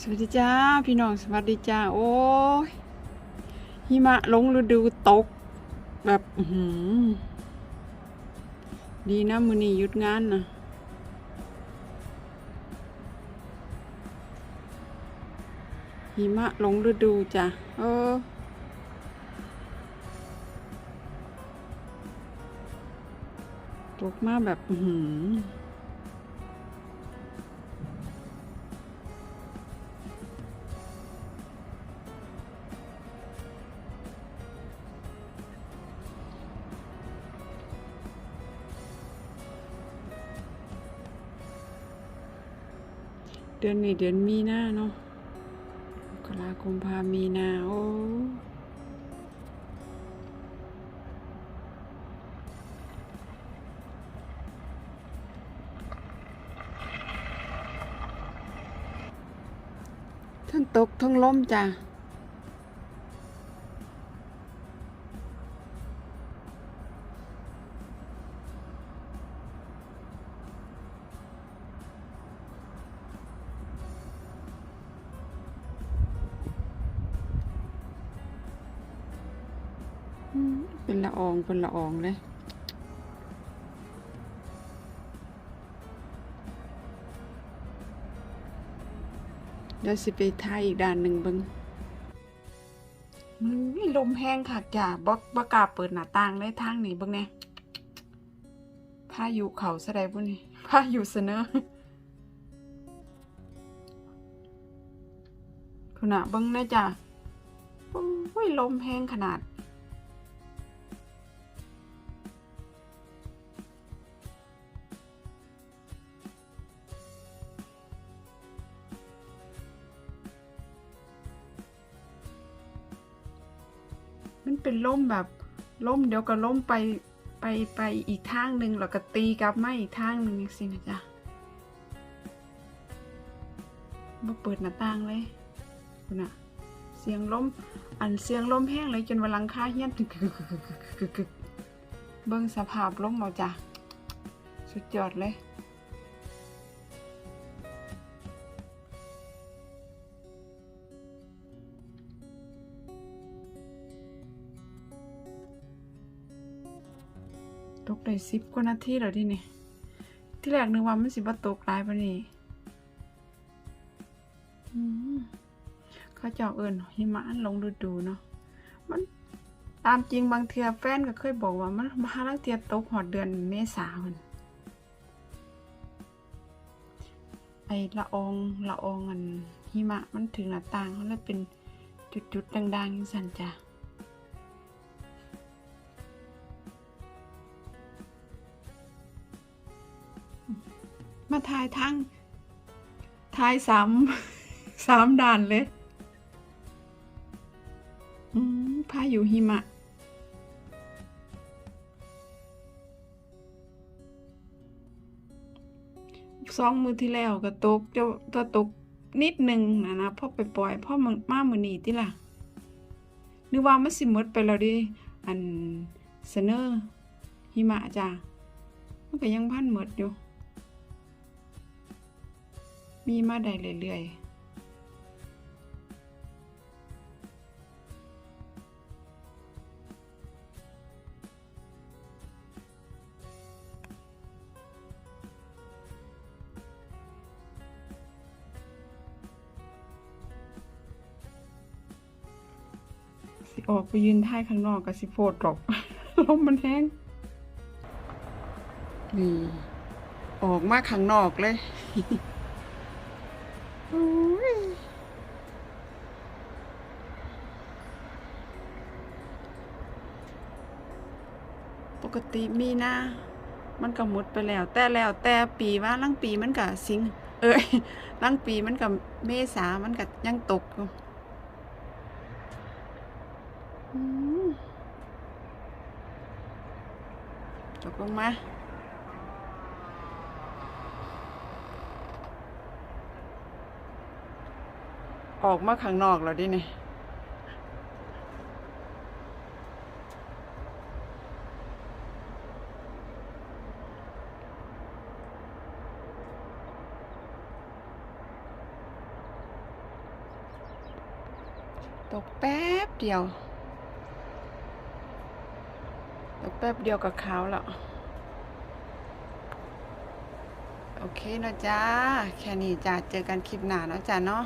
สวัสดีจ้าพี่น้องสวัสดีจ้าโอ้ยหิมะลงฤดูตก แบบหือดีนะมือนี้หยุดงานนะหิมะลงฤดูจ้ะเออตกมาแบบหือ เดือนนี้เดือนมีนาเนาะกราคมพามีนาโอ้ทั้งตกทั้งล้มจ้ะ เป็นละอองเป็นละอองเลยเดี๋ยวสิไปถ่ายอีกด้านหนึ่งบิงมือลมแห้งค่ะจ้าบ่บ่กล้าเปิดหน้าต่างเลยทางนี้บิ่งแหน่พายุเขาซะได้บุนี่พายุเสนอคุณน่ะบิ่งนะจ้าโอ้ยลมแห้งขนาด มันเป็นล่มแบบล่มเดี๋ยวก็ล่มไปไปไปอีกทางหนึ่งแล้วก็ตีกลับมาอีกทางหนึ่งสินะจ๊ะมาเปิดหน้าต่างเลยคุณอะเสียงลมอันเสียงลมแห้งเลยจนวันลังคาเฮี้ยนกึกกึกกึกกึกกึกกึกกึกเบิ้งสภาพลมเอาจ้ะสุดยอดเลย ตกได้สิบกว่านาทีแล้วดิเนี่ยที่แรกนึกว่ามันสิบ่ตกหลายปานนี้เขาเจ้าเอิญหิมะลงฤดูเนาะมันตามจริงบางเทียแฟนก็เคยบอกว่ามันมาลังเทียตกหอดเดือนเมษาคนไอละอองละอองอันหิมะมันถึงหน้าต่างเขาเลยเป็นจุดๆดังๆอย่างสันจ้ะ มาถ่ายทั้งถ่ายสามสามด่านเลยอืมพายุหิมะ สองมือที่แล้วก็ตกจะจะตกนิดหนึ่งนะนะพ่อไปปล่อยพ่อมามามือนีที่ล่ะนึกว่ามันสิมดไปแล้วดิอันเสนอหิมะจ้ะมันก็ยังพันหมดอยู่ มีมาได้เรื่อยๆสิออกไปยืนท่ายข้างนอกกับสิโพดหรอกลมมันแห้ง นี่ ออกมาข้างนอกเลยโอ้ย ปกติมีนามันก็หมดไปแล้ว แต่แล้วแต่ปีว่าลังปีมันก็สิง เอ้ยลังปีมันก็เมษามันก็ยังตกอยู่อืมตกลงมา ออกมาข้างนอกแล้วดิเนี่ยตกแป๊บเดียว ตกแป๊บเดียวกับเขาแล้ว โอเคเนาะจ้า แค่นี้จ้า เจอกันคลิปหน้าเนาะจ้าเนาะ